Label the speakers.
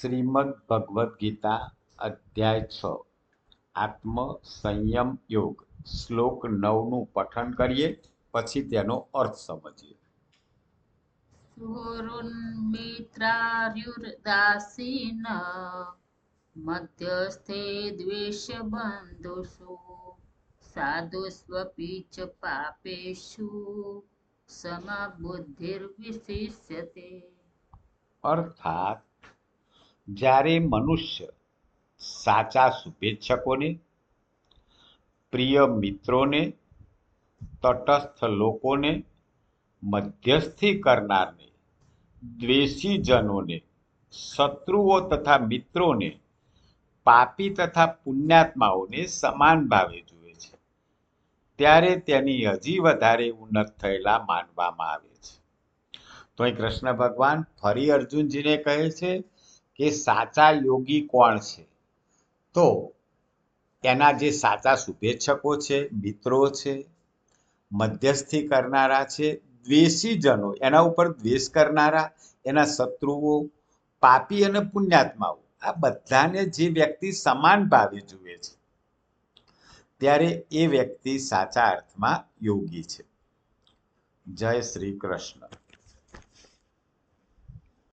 Speaker 1: શ્રીમદ ભગવદ્ ગીતા અધ્યાય છ. આત્મ સંયમ યોગ. શ્લોક નવનું પઠન કરીએ પછી તેનો અર્થ સમજીએ.
Speaker 2: સુહૃન્મિત્રાર્યુર્દાસીન મધ્યસ્થે દ્વેષબંધુષુ સાધુષ્વપી ચ પાપેષુ સમબુદ્ધિર્વિશિષ્યતે.
Speaker 1: અર્થાત જ્યારે મનુષ્ય સાચા શુભેચ્છકોને, પ્રિય મિત્રોને, તટસ્થ લોકોને, મધ્યસ્થી કરનારને, દ્વેષીજનોને, શત્રુઓ તથા મિત્રોને, પાપી તથા પુણ્યાત્માઓને સમાન ભાવે જુએ છે. ત્યારે તેની હજી વધારે ઉન્નત થયેલા માનવામાં આવે છે. તો કૃષ્ણ ભગવાન ફરી અર્જુનજીને કહે છે કે સાચા યોગી કોણ છે? તો એના જે સાચા શુભેચ્છકો છે, મિત્રો છે, મધ્યસ્થી કરનારા છે દ્વેષીજનો એના ઉપર દ્વેષ કરનારા, એના શત્રુઓ, પાપી અને પુણ્યાત્માઓ, આ બધાને જે વ્યક્તિ સમાન ભાવે જુએ છે, ત્યારે એ વ્યક્તિ સાચા અર્થમાં યોગી છે. જય શ્રી કૃષ્ણ.